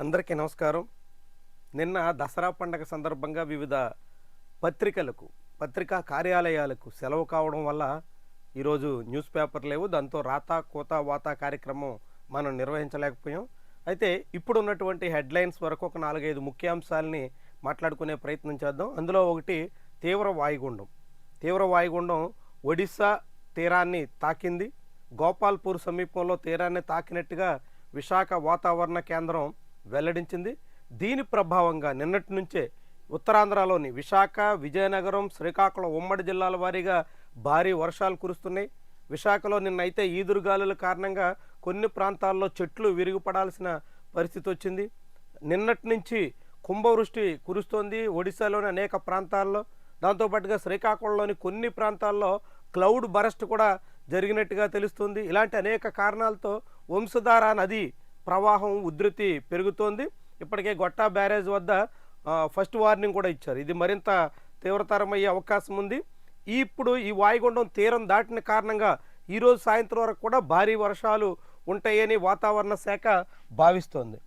అందరికీ నమస్కారం. నిన్న దసరా పండగ సందర్భంగా వివిధ పత్రికలకు పత్రికా కార్యాలయాలకు సెలవు కావడం వల్ల ఈరోజు న్యూస్ పేపర్ లేవు. దాంతో రాతా కోత వాత కార్యక్రమం మనం నిర్వహించలేకపోయాం. అయితే ఇప్పుడున్నటువంటి హెడ్లైన్స్ వరకు ఒక నాలుగైదు ముఖ్యాంశాలని మాట్లాడుకునే ప్రయత్నం చేద్దాం. అందులో ఒకటి తీవ్ర వాయుగుండం. తీవ్ర వాయుగుండం ఒడిశా తీరాన్ని తాకింది. గోపాల్పూర్ సమీపంలో తీరాన్ని తాకినట్టుగా విశాఖ వాతావరణ కేంద్రం వెల్లడించింది. దీని ప్రభావంగా నిన్నటి నుంచే ఉత్తరాంధ్రలోని విశాఖ విజయనగరం శ్రీకాకుళం ఉమ్మడి జిల్లాల వారీగా భారీ వర్షాలు కురుస్తున్నాయి. విశాఖలో నిన్నైతే ఈదురుగాలుల కారణంగా కొన్ని ప్రాంతాల్లో చెట్లు విరిగిపడాల్సిన పరిస్థితి వచ్చింది. నిన్నటి నుంచి కుంభవృష్టి కురుస్తోంది ఒడిశాలోని అనేక ప్రాంతాల్లో. దాంతోపాటుగా శ్రీకాకుళంలోని కొన్ని ప్రాంతాల్లో క్లౌడ్ బరస్ట్ కూడా జరిగినట్టుగా తెలుస్తుంది. ఇలాంటి అనేక కారణాలతో వంశధార నది ప్రవాహం ఉధృతి పెరుగుతోంది. ఇప్పటికే గొట్టా బ్యారేజ్ వద్ద ఫస్ట్ వార్నింగ్ కూడా ఇచ్చారు. ఇది మరింత తీవ్రతరమయ్యే అవకాశం ఉంది. ఇప్పుడు ఈ వాయుగుండం తీరం దాటిన కారణంగా ఈరోజు సాయంత్రం వరకు కూడా భారీ వర్షాలు ఉంటాయని వాతావరణ శాఖ భావిస్తోంది.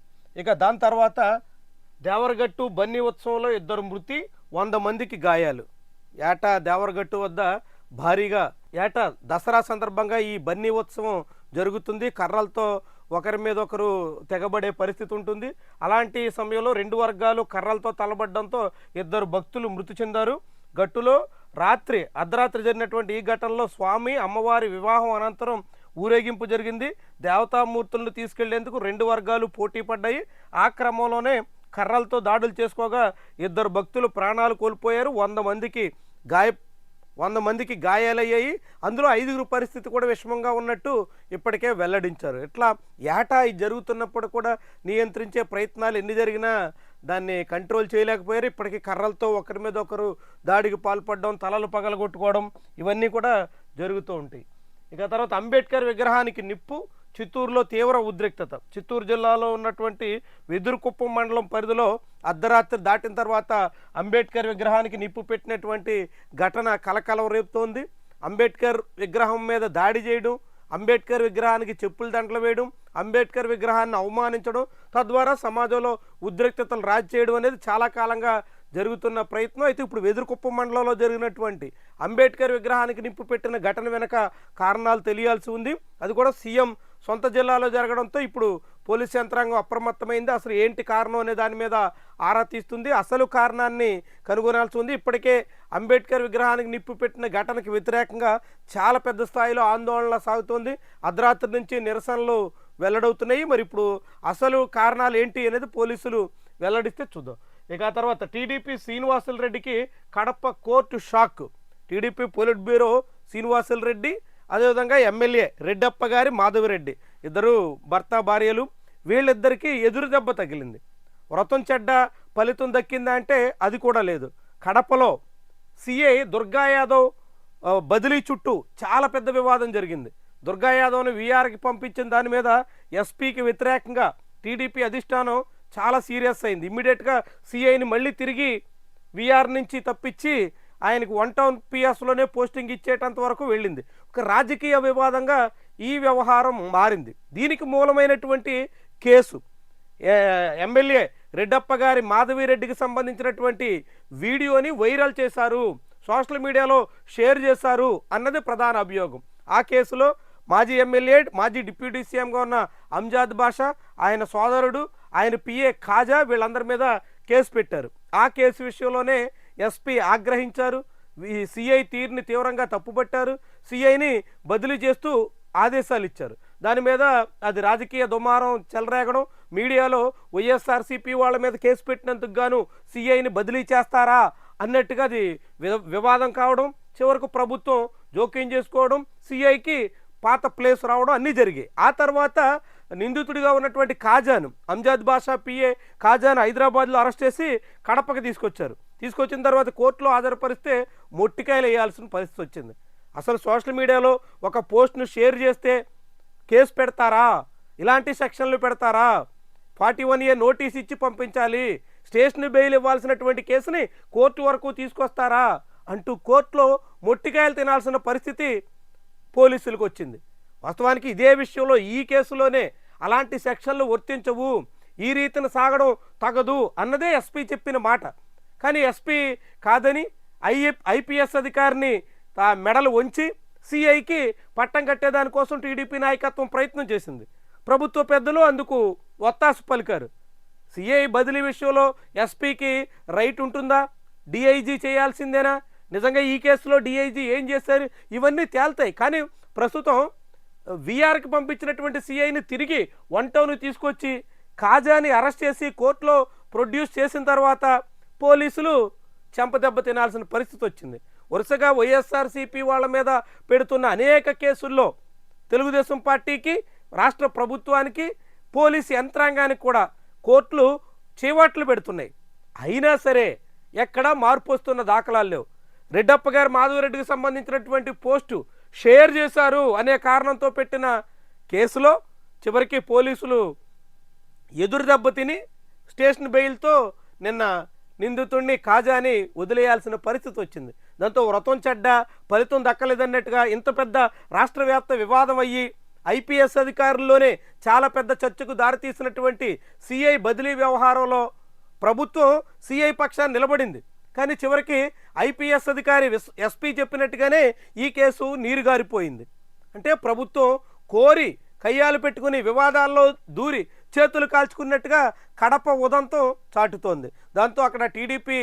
ఇక దాని తర్వాత దేవరగట్టు బన్నీ ఉత్సవంలో ఇద్దరు మృతి వంద మందికి గాయాలు. ఏటా దేవరగట్టు వద్ద భారీగా ఏటా దసరా సందర్భంగా ఈ బన్నీ ఉత్సవం జరుగుతుంది. కర్రలతో ఒకరి మీద ఒకరు తెగబడే పరిస్థితి ఉంటుంది. అలాంటి సమయంలో రెండు వర్గాలు కర్రలతో తలబడడంతో ఇద్దరు భక్తులు మృతి చెందారు. గట్టులో రాత్రి అర్ధరాత్రి జరిగినటువంటి ఈ ఘటనలో స్వామి అమ్మవారి వివాహం అనంతరం ఊరేగింపు జరిగింది. దేవతామూర్తులను తీసుకెళ్ళేందుకు రెండు వర్గాలు పోటీ పడ్డాయి. ఆ క్రమంలోనే కర్రలతో దాడులు చేసుకోగా ఇద్దరు భక్తులు ప్రాణాలు కోల్పోయారు. వంద మందికి గాయ వంద మందికి గాయాలయ్యాయి. అందులో ఐదుగురు పరిస్థితి కూడా విషమంగా ఉన్నట్టు ఇప్పటికే వెల్లడించారు. ఇట్లా ఏటా ఇది జరుగుతున్నప్పుడు కూడా నియంత్రించే ప్రయత్నాలు ఎన్ని జరిగినా దాన్ని కంట్రోల్ చేయలేకపోయారు. ఇప్పటికీ కర్రలతో ఒకరి మీద ఒకరు దాడికి పాల్పడడం తలలు పగలగొట్టుకోవడం ఇవన్నీ కూడా జరుగుతూ ఉంటాయి. ఇక తర్వాత అంబేద్కర్ విగ్రహానికి నిప్పు చిత్తూరులో తీవ్ర ఉద్రిక్తత. చిత్తూరు జిల్లాలో ఉన్నటువంటి వెదురుకుప్పం మండలం పరిధిలో అర్ధరాత్రి దాటిన తర్వాత అంబేద్కర్ విగ్రహానికి నిప్పు పెట్టినటువంటి ఘటన కలకలం రేపుతోంది. అంబేద్కర్ విగ్రహం మీద దాడి చేయడం అంబేద్కర్ విగ్రహానికి చెప్పులు దండలు వేయడం అంబేద్కర్ విగ్రహాన్ని అవమానించడం తద్వారా సమాజంలో ఉద్రిక్తతలు రాజు చేయడం అనేది చాలా కాలంగా జరుగుతున్న ప్రయత్నం. అయితే ఇప్పుడు వెదురుకుప్పం మండలంలో జరిగినటువంటి అంబేద్కర్ విగ్రహానికి నిప్పు పెట్టిన ఘటన వెనక కారణాలు తెలియాల్సి ఉంది. అది కూడా సీఎం సొంత జిల్లాలో జరగడంతో ఇప్పుడు పోలీస్ యంత్రాంగం అప్రమత్తమైంది. అసలు ఏంటి కారణం అనే దాని మీద ఆరా తీస్తుంది. అసలు కారణాన్ని కనుగొనాల్సి ఉంది. ఇప్పటికే అంబేద్కర్ విగ్రహానికి నిప్పు పెట్టిన ఘటనకి వ్యతిరేకంగా చాలా పెద్ద స్థాయిలో ఆందోళన సాగుతోంది. అర్ధరాత్రి నుంచి నిరసనలు వెల్లడవుతున్నాయి. మరి ఇప్పుడు అసలు కారణాలు ఏంటి అనేది పోలీసులు వెల్లడిస్తే చూద్దాం. ఇక తర్వాత టీడీపీ శ్రీనివాసులు రెడ్డికి Kadapa court shock. TDP polit bureau Srinivasulu Reddy అదేవిధంగా ఎమ్మెల్యే రెడ్డప్ప గారి మాధవిరెడ్డి ఇద్దరు భర్త భార్యలు వీళ్ళిద్దరికీ ఎదురు దెబ్బ తగిలింది. వ్రతం చెడ్డ ఫలితం దక్కిందా అంటే అది కూడా లేదు. కడపలో సిఐ దుర్గా యాదవ్ బదిలీ చుట్టూ చాలా పెద్ద వివాదం జరిగింది. దుర్గా యాదవ్ని వీఆర్కి పంపించిన దాని మీద ఎస్పీకి వ్యతిరేకంగా టీడీపీ అధిష్టానం చాలా సీరియస్ అయింది. ఇమ్మీడియట్గా సిఐని మళ్ళీ తిరిగి వీఆర్ నుంచి తప్పించి ఆయనకు వన్ టౌన్ పిఎస్లోనే పోస్టింగ్ ఇచ్చేటంత వరకు వెళ్ళింది. రాజకీయ వివాదంగా ఈ వ్యవహారం మారింది. దీనికి మూలమైనటువంటి కేసు. ఎమ్మెల్యే రెడ్డప్ప గారి మాధవిరెడ్డికి సంబంధించినటువంటి వీడియోని వైరల్ చేశారు. సోషల్ మీడియాలో షేర్ చేశారు అన్నది ప్రధాన అభియోగం. ఆ కేసులో మాజీ ఎమ్మెల్యే మాజీ డిప్యూటీ సీఎంగా ఉన్న అంజాద్ బాషా ఆయన సోదరుడు ఆయన పిఏ ఖాజా వీళ్ళందరి మీద కేసు పెట్టారు. ఆ కేసు విషయంలోనే ఎస్పీ ఆగ్రహించారు. సిఐ తీరుని తీవ్రంగా తప్పుపట్టారు. సిఐని బదిలీ చేస్తూ ఆదేశాలు ఇచ్చారు. దాని మీద అది రాజకీయ దుమారం చెలరేగడం మీడియాలో వైఎస్ఆర్సీపీ వాళ్ళ మీద కేసు పెట్టినందుకు గాను సిఐని బదిలీ చేస్తారా అన్నట్టుగా అది వి- వివాదం కావడం చివరకు ప్రభుత్వం జోక్యం చేసుకోవడం సిఐకి పాత ప్లేస్ రావడం అన్నీ జరిగాయి. ఆ తర్వాత నిందితుడిగా ఉన్నటువంటి కాజాను అంజాద్ బాషా పిఏ కాజాను హైదరాబాద్లో అరెస్ట్ చేసి కడపకి తీసుకొచ్చారు. తీసుకొచ్చిన తర్వాత కోర్టులో హాజరుపరిస్తే మొట్టికాయలు వేయాల్సిన పరిస్థితి వచ్చింది. అసలు సోషల్ మీడియాలో ఒక పోస్ట్ను షేర్ చేస్తే కేసు పెడతారా? ఇలాంటి సెక్షన్లు పెడతారా? ఫార్టీ వన్ ఏ నోటీస్ ఇచ్చి పంపించాలి. స్టేషన్ బెయిల్ ఇవ్వాల్సినటువంటి కేసుని కోర్టు వరకు తీసుకొస్తారా? అంటూ కోర్టులో మొట్టికాయలు తినాల్సిన పరిస్థితి పోలీసులకు వచ్చింది. వాస్తవానికి ఇదే విషయంలో ఈ కేసులోనే అలాంటి సెక్షన్లు వర్తించవు. ఈ రీతిన సాగడం తగదు అన్నదే ఎస్పీ చెప్పిన మాట. కానీ ఎస్పీ కాదని ఐఏ ఐపీఎస్ అధికారిని మెడలు వంచి సిఐకి పట్టం కట్టేదానికోసం టీడీపీ నాయకత్వం ప్రయత్నం చేసింది. ప్రభుత్వ పెద్దలు అందుకు ఒత్తాసు పలికారు. సిఐ బదిలీ విషయంలో ఎస్పీకి రైట్ ఉంటుందా? డిఐజీ చేయాల్సిందేనా? నిజంగా ఈ కేసులో డిఐజీ ఏం చేశారు? ఇవన్నీ తేల్తాయి. కానీ ప్రస్తుతం విఆర్కి పంపించినటువంటి సిఐని తిరిగి వన్ టౌన్ తీసుకొచ్చి కాజాని అరెస్ట్ చేసి కోర్టులో ప్రొడ్యూస్ చేసిన తర్వాత పోలీసులు చెంపదెబ్బ తినాల్సిన పరిస్థితి వచ్చింది. వరుసగా వైఎస్ఆర్సీపీ వాళ్ళ మీద పెడుతున్న అనేక కేసుల్లో తెలుగుదేశం పార్టీకి రాష్ట్ర ప్రభుత్వానికి పోలీసు యంత్రాంగానికి కూడా కోర్టులు చేవాట్లు పెడుతున్నాయి. అయినా సరే ఎక్కడా మార్పు వస్తున్న దాఖలాలు లేవు. రెడ్డప్ప గారు మాధవరెడ్డికి సంబంధించినటువంటి పోస్టు షేర్ చేశారు అనే కారణంతో పెట్టిన కేసులో చివరికి పోలీసులు ఎదురు దెబ్బతిని స్టేషన్ బెయిల్తో నిన్న నిందితుడిని కాజాని వదిలేయాల్సిన పరిస్థితి వచ్చింది. దాంతో వ్రతం చెడ్డ ఫలితం దక్కలేదన్నట్టుగా ఇంత పెద్ద రాష్ట్ర వ్యాప్త వివాదం అయ్యి ఐపీఎస్ అధికారుల్లోనే చాలా పెద్ద చర్చకు దారితీసినటువంటి సిఐ బదిలీ వ్యవహారంలో ప్రభుత్వం సిఐ పక్షాన్ని నిలబడింది. కానీ చివరికి ఐపీఎస్ అధికారి ఎస్పీ చెప్పినట్టుగానే ఈ కేసు నీరుగారిపోయింది. అంటే ప్రభుత్వం కోరి కయ్యాలు పెట్టుకుని వివాదాల్లో దూరి చేతులు కాల్చుకున్నట్టుగా కడప ఉదంతం చాటుతోంది. దాంతో అక్కడ టీడీపీ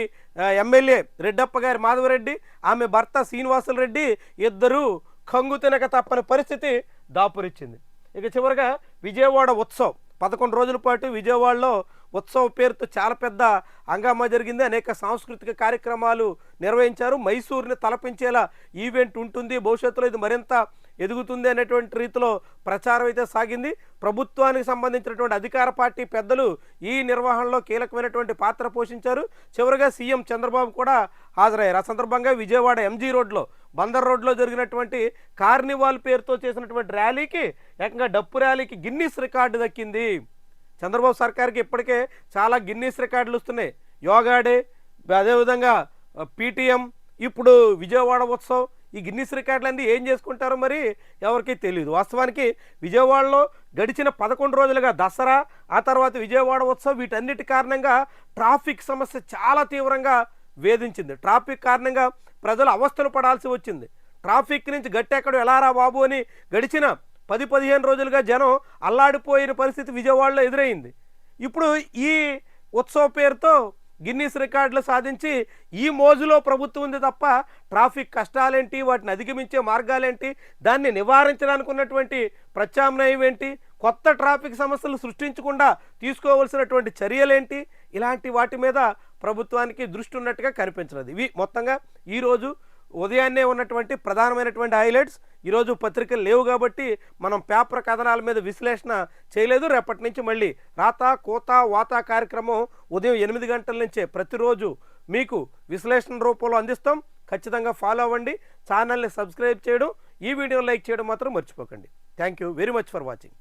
ఎమ్మెల్యే రెడ్డప్ప గారి మాధవరెడ్డి ఆమె భర్త శ్రీనివాసుల రెడ్డి ఇద్దరూ కంగు తినక తప్పని పరిస్థితి దాపురిచ్చింది. ఇక చివరగా విజయవాడ ఉత్సవం. పదకొండు రోజుల పాటు విజయవాడలో ఉత్సవ పేరుతో చాలా పెద్ద హంగామా జరిగింది. అనేక సాంస్కృతిక కార్యక్రమాలు నిర్వహించారు. మైసూరుని తలపించేలా ఈవెంట్ ఉంటుంది. భవిష్యత్తులో ఇది మరింత ఎదుగుతుంది అనేటువంటి రీతిలో ప్రచారం అయితే సాగింది. ప్రభుత్వానికి సంబంధించినటువంటి అధికార పార్టీ పెద్దలు ఈ నిర్వహణలో కీలకమైనటువంటి పాత్ర పోషించారు. చివరిగా సీఎం చంద్రబాబు కూడా హాజరయ్యారు. ఆ సందర్భంగా విజయవాడ ఎంజీ రోడ్లో బందర్ రోడ్లో జరిగినటువంటి కార్నివాల్ పేరుతో చేసినటువంటి ర్యాలీకి ఏకంగా డప్పు ర్యాలీకి గిన్నీస్ రికార్డు దక్కింది. చంద్రబాబు సర్కార్కి ఇప్పటికే చాలా గిన్నీస్ రికార్డులు వస్తున్నాయి. యోగా డే అదేవిధంగా పీటీఎం ఇప్పుడు విజయవాడ ఉత్సవం ఈ గిన్నీస్ రికార్డులన్నీ ఏం చేసుకుంటారో మరి ఎవరికీ తెలియదు వాస్తవానికి విజయవాడలో గడిచిన పదకొండు రోజులుగా దసరా ఆ తర్వాత విజయవాడ ఉత్సవం వీటన్నిటి కారణంగా ట్రాఫిక్ సమస్య చాలా తీవ్రంగా వేధించింది. ట్రాఫిక్ కారణంగా ప్రజలు అవస్థలు పడాల్సి వచ్చింది. ట్రాఫిక్ నుంచి గట్టెక్కడ ఎలా రా బాబు అని గడిచిన పది పదిహేను రోజులుగా జనం అల్లాడిపోయిన పరిస్థితి విజయవాడలో ఎదురైంది. ఇప్పుడు ఈ ఉత్సవ పేరుతో గిన్నీస్ రికార్డులు సాధించి ఈ మోజులో ప్రభుత్వం ఉంది తప్ప ట్రాఫిక్ కష్టాలేంటి వాటిని అధిగమించే మార్గాలేంటి దాన్ని నివారించడానికి ఉన్నటువంటి ప్రత్యామ్నాయం ఏంటి కొత్త ట్రాఫిక్ సమస్యలు సృష్టించకుండా తీసుకోవాల్సినటువంటి చర్యలేంటి ఇలాంటి వాటి మీద ప్రభుత్వానికి దృష్టి ఉన్నట్టుగా కనిపించలేదు. ఇవి మొత్తంగా ఈరోజు ఉదయాన్నే ఉన్నటువంటి ప్రధానమైనటువంటి హైలైట్స్ ఈరోజు పత్రికలు లేవు కాబట్టి మనం పేపర్ కథనాల మీద విశ్లేషణ చేయలేదు. రేపటి నుంచి మళ్ళీ రాత కోత వాత కార్యక్రమం ఉదయం ఎనిమిది గంటల నుంచే ప్రతిరోజు మీకు విశ్లేషణ రూపంలో అందిస్తాం. ఖచ్చితంగా ఫాలో అవ్వండి. ఛానల్ని సబ్స్క్రైబ్ చేయడం ఈ వీడియో లైక్ చేయడం మాత్రం మర్చిపోకండి. Thank you very much for watching.